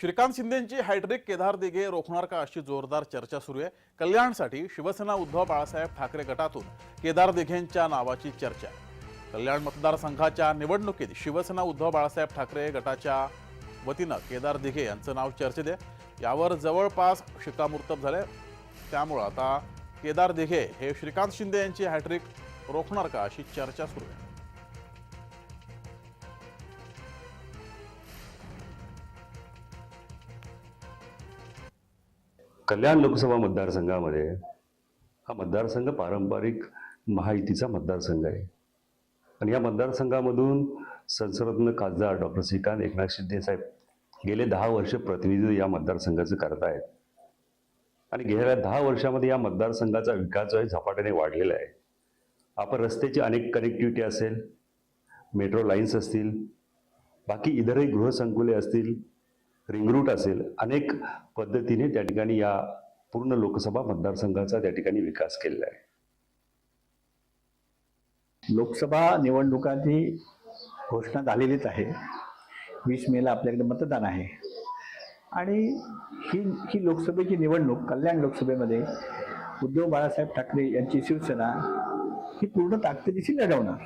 श्रीकांत शिंदेची हायड्रिक केदार दिघे रोखणार का अशी जोरदार चर्चा सुरू आहे? कल्याणसाठी शिवसेना उद्धव बाळासाहेब ठाकरे गटातून केदार दिघेंच्या नावाची चर्चा. आहे कल्याण मतदारसंघाच्या निवडणुकीत शिवसेना उद्धव बाळासाहेब ठाकरे गटाच्या वतीनं केदार दिघे यांचं नाव चर्चेत आहे. यावर जवळपास शिक्कामोर्तब झाले त्यामुळं आता केदार दिघे हे श्रीकांत शिंदे यांची हॅट्रिक रोखणार का अशी चर्चा सुरू आहे. कल्याण लोकसभा मतदारसंघामध्ये हा मतदारसंघ पारंपरिक महायुतीचा मतदारसंघ आहे. आणि या मतदारसंघामधून संसदरत्न खासदार डॉक्टर श्रीकांत एकनाथ शिंदे साहेब गेले दहा वर्ष प्रतिनिधित्व या मतदारसंघाचं करत आहेत. आणि गेल्या दहा वर्षामध्ये या मतदारसंघाचा विकास जो आहे झपाट्याने वाढलेला आहे. आपण रस्त्याची अनेक कनेक्टिव्हिटी असेल मेट्रो लाईन्स असतील बाकी इतरही गृहसंकुले असतील रिंगरूट असेल अनेक पद्धतीने त्या ठिकाणी या पूर्ण लोकसभा मतदारसंघाचा त्या ठिकाणी विकास केलेला आहे. लोकसभा निवडणुकांची घोषणा झालेलीच आहे. वीस मेला आपल्याकडे मतदान आहे. आणि ही ही लोकसभेची निवडणूक कल्याण लोकसभेमध्ये उद्धव बाळासाहेब ठाकरे यांची शिवसेना ही पूर्ण ताकदीशी लढवणार.